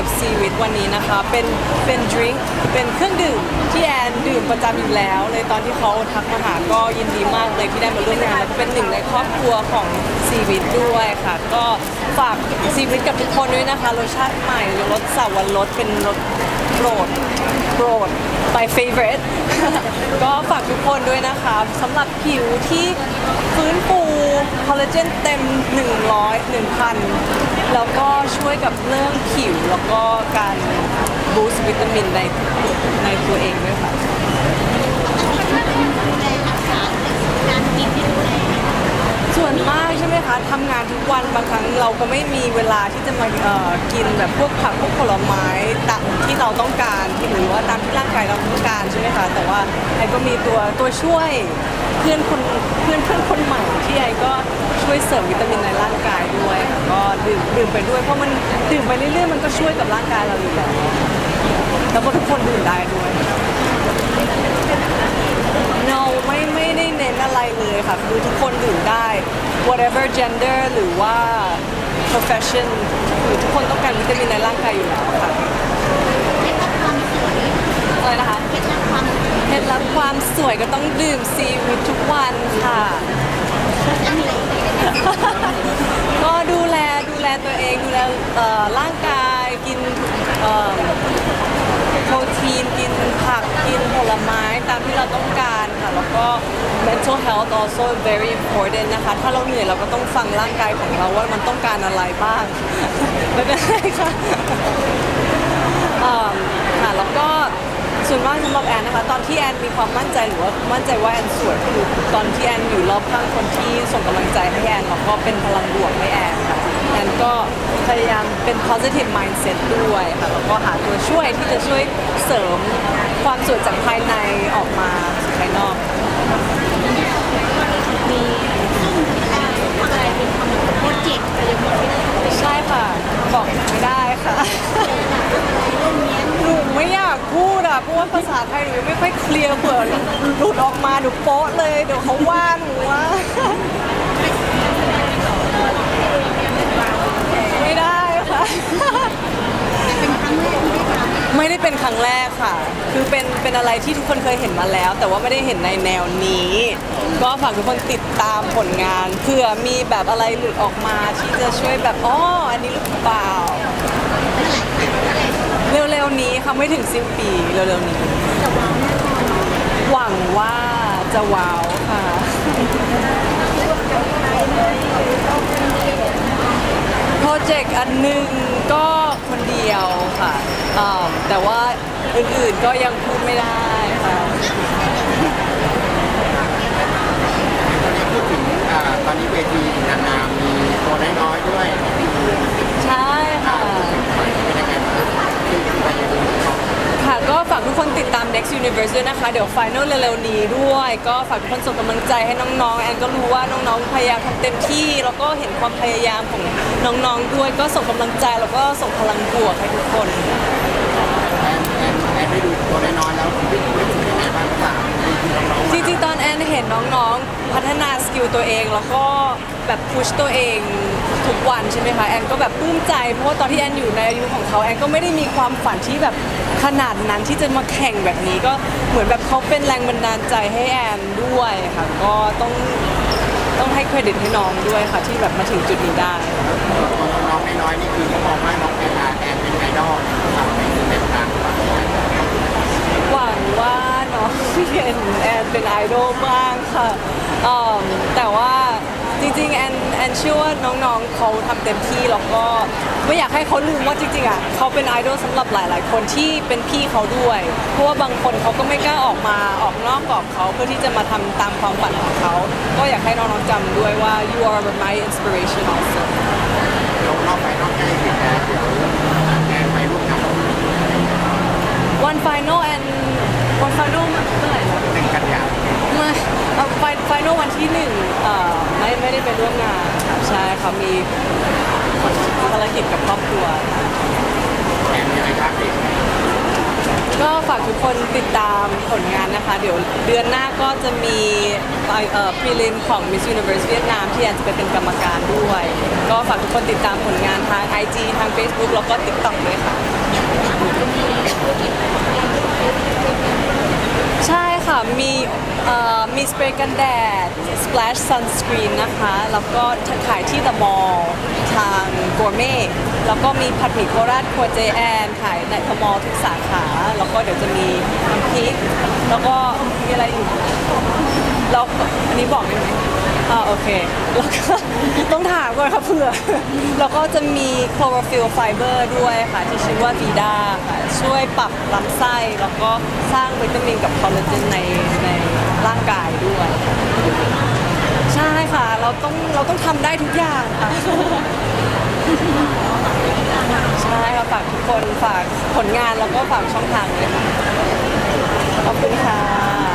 กับซีวิตวันนี้นะคะ เป็นเป็นดริงก์เป็นเครื่องดื่มที่แอนดื่มประจำอยู่แล้วเลยตอนที่เขาทักมาหาก็ยินดีมากเลยที่ได้มาร่วมงานแล้วก็เป็นหนึ่งในครอบครัวของซีวิตด้วยค่ะ ก็ฝากซีวิตกับทุกคนด้วยนะคะรสชาติใหม่รสสาวรสเป็นรสโปรดโปรด by favorite ก็ฝากทุกคนด้วยนะคะสำหรับผิวที่ฟื้นฟูคอลลาเจนเต็ม 100 1,000 แล้วก็ช่วยกับเรื่องผิวแล้วก็การบูสต์วิตามินในในตัวเองด้วยค่ะ ส่วนมากใช่ไหมคะทำงานทุกวันบางครั้งเราก็ไม่มีเวลาที่จะมาเอ่อกินแบบพวกผักพวกผลไม้ตามที่เราต้องการ หรือว่าตามที่ร่างกายเราต้องการใช่ไหมคะแต่ว่าไอ้ก็มีตัวตัวช่วยเพื่อนคนเพื่อนเพื่อนคนใหม่ที่ไอ้ก็ช่วยเสริมวิตามินในร่างกายด้วยค่ะก็ดื่มดื่มไปด้วยเพราะมันดื่มไปเรื่อยๆมันก็ช่วยกับร่างกายเราอยู่แล้วแล้วก็ทุกคนดื่มได้ด้วย no ไม่ไม่ได้เน้นอะไรเลยค่ะคือทุกคนดื่มได้ whatever gender หรือว่า profession คือทุกคนต้องการวิตามินในร่างกายอยู่แล้วค่ะ อะไรนะคะเคล็ดลับความสวยก็ต้องดื่มซีวิตทุกวันค่ะ ก็ดูแลดูแลตัวเองดูแลเอ่อร่างกายกินเอ่อโปรตีนกินผักกินผลไม้ตามที่เราต้องการค่ะ แล้วก็ mental health also very important นะคะ ถ้าเราเหนื่อยเราก็ต้องฟังร่างกายของเราว่ามันต้องการอะไรบ้างไม่เป็นไรค่ะอ่าค่ะแล้วก็ ส่วนมากสำหรับแอนนะคะ ตอนที่แอนมีความมั่นใจหรือว่ามั่นใจว่าแอนสวยคือตอนที่แอนอยู่รอบข้างคนที่ส่งกำลังใจให้แอนแล้วก็เป็นพลังบวกให้แอนค่ะแอนก็พยายามเป็น positive mindset ด้วยค่ะแล้วก็หาตัวช่วยที่จะช่วยเสริมความสวยจากภายในออกมาสู่ภายนอกใช่ค่ะ บอกไม่ได้ค่ะ หนูไม่อยากพูดอะ เพราะ ว่าภาษาไทยหนูยังไม่ค่อยเคลียร์เผื่อหลุดออกมาหนูโป๊ะเลย เดี๋ยวเขาว่าหนูว่า ไม่ได้ค่ะไม่ได้เป็นครั้งแรกค่ะ คือเป็นเป็นอะไรที่ทุกคนเคยเห็นมาแล้ว แต่ว่าไม่ได้เห็นในแนวนี้ ก็ฝากทุกคนติดตามผลงานเผื่อมีแบบอะไรหลุดออกมาที่จะช่วยแบบอ๋ออันนี้หรือเปล่า เร็วๆนี้ค่ะไม่ถึงสิ้นปีเร็วๆนี้หวังว่าจะว้าวค่ะ โปรเจกต์อันหนึ่งก็คนเดียวค่ะอ่าแต่ว่าอื่นๆก็ยังพูดไม่ได้ค่ะ ตอนนี้พูดถึงอ่าตอนนี้เวทีนางงามมีตัวน้อยๆด้วยใช่ค่ะ เป็นยังไงบ้างที่ไปยังไงบ้าง ค่ะก็ฝากทุกคนติดตาม Next Universe ด้วยนะคะ เดี๋ยวไฟนอลเร็วๆนี้ด้วย ก็ฝากทุกคนส่งกำลังใจให้น้องๆ แอนก็รู้ว่าน้องๆ พยายามทำเต็มที่ แล้วก็เห็นความพยายามของน้องๆ ด้วย ก็ส่งกำลังใจแล้วก็ส่งพลังบวกให้ทุกคนแอนแอนแอนได้ดูตัวน้อยๆแล้วรู้สึกยังไงบ้างครับน้องๆจริงๆตอนแอนเห็นน้องๆ นาสกิลตัวเอง แล้วก็แบบพุชตัวเองทุกวันใช่ไหมคะแอนก็แบบปลื้มใจเพราะว่าตอนที่แอนอยู่ในอายุของเขาแอนก็ไม่ได้มีความฝันที่แบบขนาดนั้นที่จะมาแข่งแบบนี้ก็เหมือนแบบเขาเป็นแรงบันดาลใจให้แอนด้วยค่ะก็ต้องต้องให้เครดิตให้น้องด้วยค่ะที่แบบมาถึงจุดนี้ได้น้องๆน้อยนี่คือเขามองว่าน้องแอนไอดอลนะครับในเส้นทางของเรา หวังว่าน้องเห็นแอนเป็นไอดอลบ้างค่ะอืมแต่ว่าจริงๆ แอนแอน เชื่อว่าน้องๆเขาทำเต็มที่แล้วก็ไม่อยากให้เขาลืมว่าจริงๆอะเขาเป็นไอดอลสำหรับหลายๆ คนที่เป็นพี่เขาด้วย เพราะว่าบางคนเขาก็ไม่กล้าออกมาออกนอกกรอบเขาเพื่อที่จะมาทำตามความฝันของเขา ก็อยากให้น้องๆจำด้วยว่า you are my inspiration also เดี๋ยวเราไปนอกใจผิดแล้วเดี๋ยวแอนไปร่วมงาน one final and one final เมื่อไหร่นะหนึ่งกันยาไม่เอาไฟไฟนอลวันที่หนึ่งเอ่อ ไม่ได้ไปร่วมงานค่ะใช่ค่ะมีภารกิจกับครอบครัว แอนยังไงครับเด็กก็ฝากทุกคนติดตามผลงานนะคะ เดี๋ยวเดือนหน้าก็จะมีเอ่อพรีลิมของ Miss Universe เวียดนามที่แอนจะไปเป็นกรรมการด้วย ก็ฝากทุกคนติดตามผลงานทาง IG ทาง Facebook แล้วก็ TikTok ด้วยค่ะ ใช่ค่ะ มีเอ่อมีสเปรย์กันแดด Splash Sunscreen นะคะ แล้วก็ขายที่ The Mall ทางกัวเม่แล้วก็มีผัดหมี่โคราชครัวเจแอนขายใน The Mall ทุกสาขา แล้วก็เดี๋ยวจะมีน้ำพริก แล้วก็มีอะไรอีกแล้วอันนี้บอกได้ไหม อ่าโอเค แล้วก็ ต้องถามก่อนค่ะเผื่อ แล้วก็จะมี chlorophyll fiber ด้วยค่ะ ที่ชื่อว่า Vida ค่ะ ช่วยปรับลำไส้ แล้วก็สร้างวิตามินกับคอลลาเจนในในร่างกายด้วย ใช่ค่ะ เราต้องเราต้องทำได้ทุกอย่างค่ะ ใช่ค่ะฝากทุกคนฝากผลงานแล้วก็ฝากช่องทางด้วยค่ะ ขอบคุณค่ะ